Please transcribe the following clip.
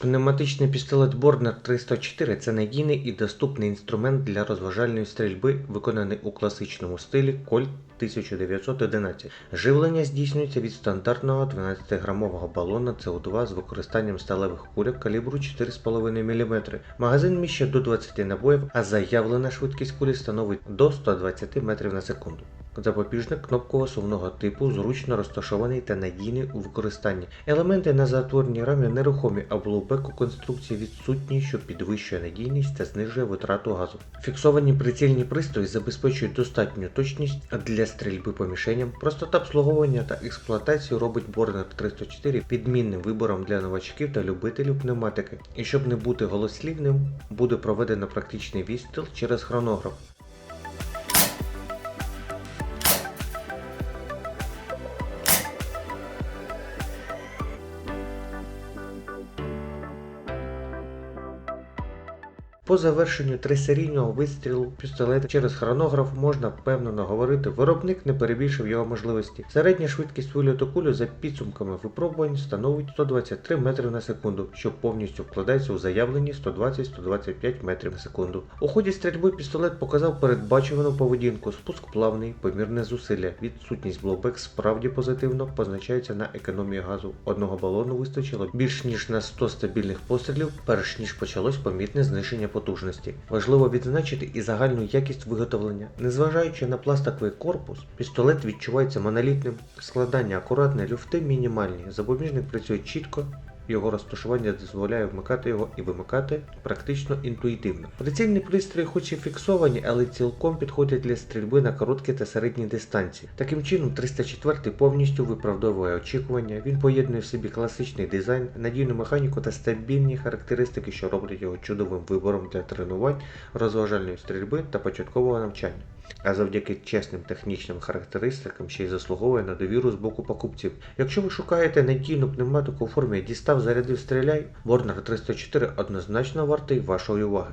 Пневматичний пістолет Борнер 304 це надійний і доступний інструмент для розважальної стрільби, виконаний у класичному стилі Colt 1911. Живлення здійснюється від стандартного 12-грамового балона СО2 з використанням сталевих кульок калібру 4,5 мм. Магазин вміщує до 20 набоїв, а заявлена швидкість кулі становить до 120 метрів на секунду. Запобіжник кнопково-сувного типу зручно розташований та надійний у використанні. Елементи на затворній рамі нерухомі, а блоубек у конструкції відсутній, що підвищує надійність та знижує витрату газу. Фіксовані прицільні пристрої забезпечують достатню точність для стрільби по мішеням. Простота обслуговування та експлуатації робить Борнер 304 підмінним вибором для новачків та любителів пневматики. І щоб не бути голослівним, буде проведено практичний відстріл через хронограф. По завершенню трисерійного вистрілу пістолета через хронограф можна впевнено говорити, виробник не перебільшив його можливості. Середня швидкість вильоту кулі за підсумками випробувань становить 123 метри на секунду, що повністю вкладається у заявлені 120-125 метрів на секунду. У ході стрільби пістолет показав передбачувану поведінку, спуск плавний, помірне зусилля. Відсутність блоубек справді позитивно позначається на економії газу. Одного балону вистачило більш ніж на 100 стабільних пострілів, перш ніж почалось помітне знищення потужності. Важливо відзначити і загальну якість виготовлення. Незважаючи на пластиковий корпус, пістолет відчувається монолітним, складання акуратне, люфти мінімальні, запобіжник працює чітко. Його розташування дозволяє вмикати його і вимикати практично інтуїтивно. Прицільні пристрої, хоч і фіксовані, але цілком підходять для стрільби на короткі та середні дистанції. Таким чином, 304 повністю виправдовує очікування. Він поєднує в собі класичний дизайн, надійну механіку та стабільні характеристики, що роблять його чудовим вибором для тренувань, розважальної стрільби та початкового навчання. А завдяки чесним технічним характеристикам ще й заслуговує на довіру з боку покупців. Якщо ви шукаєте надійну пневматику у формі дістав, зарядив, стріляй, Warner 304 однозначно вартий вашої уваги.